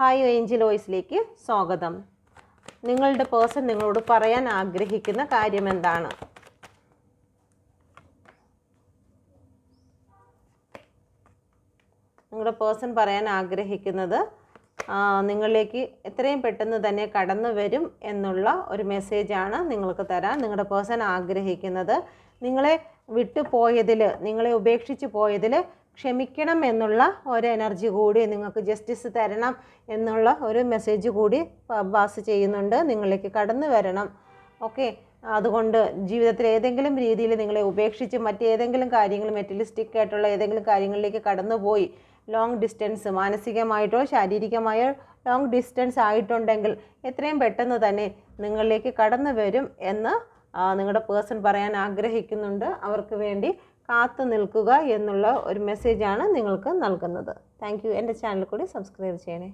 Hi Angel വോയിസിലേക്ക് സ്വാഗതം. നിങ്ങളുടെ person നിങ്ങളോട് പറയാൻ ആഗ്രഹിക്കുന്ന കാര്യം എന്താണ്? നിങ്ങളുടെ പേഴ്സൺ പറയാൻ ആഗ്രഹിക്കുന്നത് നിങ്ങളിലേക്ക് എത്രയും പെട്ടെന്ന് തന്നെ കടന്നു വരും എന്നുള്ള ഒരു മെസ്സേജാണ് നിങ്ങൾക്ക് തരാൻ നിങ്ങളുടെ പേഴ്സൺ ആഗ്രഹിക്കുന്നത്. നിങ്ങളെ വിട്ടു പോയതിൽ നിങ്ങളെ ഉപേക്ഷിച്ച് പോയതിൽ ക്ഷമിക്കണം എന്നുള്ള ഒരു എനർജി കൂടി നിങ്ങൾക്ക് ജസ്റ്റിസ് തരണം എന്നുള്ള ഒരു മെസ്സേജ് കൂടി പാസ് ചെയ്യുന്നുണ്ട്. നിങ്ങളിലേക്ക് കടന്നു വരണം. ഓക്കെ അതുകൊണ്ട് ജീവിതത്തിൽ ഏതെങ്കിലും രീതിയിൽ നിങ്ങളെ ഉപേക്ഷിച്ച് മറ്റേതെങ്കിലും കാര്യങ്ങൾ മെറ്റലിസ്റ്റിക് ആയിട്ടുള്ള ഏതെങ്കിലും കാര്യങ്ങളിലേക്ക് കടന്നുപോയി. ലോങ് ഡിസ്റ്റൻസ് മാനസികമായിട്ടോ ശാരീരികമായോ ലോങ് ഡിസ്റ്റൻസ് ആയിട്ടുണ്ടെങ്കിൽ എത്രയും പെട്ടെന്ന് തന്നെ നിങ്ങളിലേക്ക് കടന്നു വരും എന്ന് നിങ്ങളുടെ പേഴ്സൺ പറയാൻ ആഗ്രഹിക്കുന്നുണ്ട്. അവർക്ക് വേണ്ടി കാത്തു നിൽക്കുക എന്നുള്ള ഒരു മെസ്സേജാണ് നിങ്ങൾക്ക് നൽകുന്നത്. താങ്ക് യു എന്റെ ചാനൽ കൂടി സബ്സ്ക്രൈബ് ചെയ്യണേ.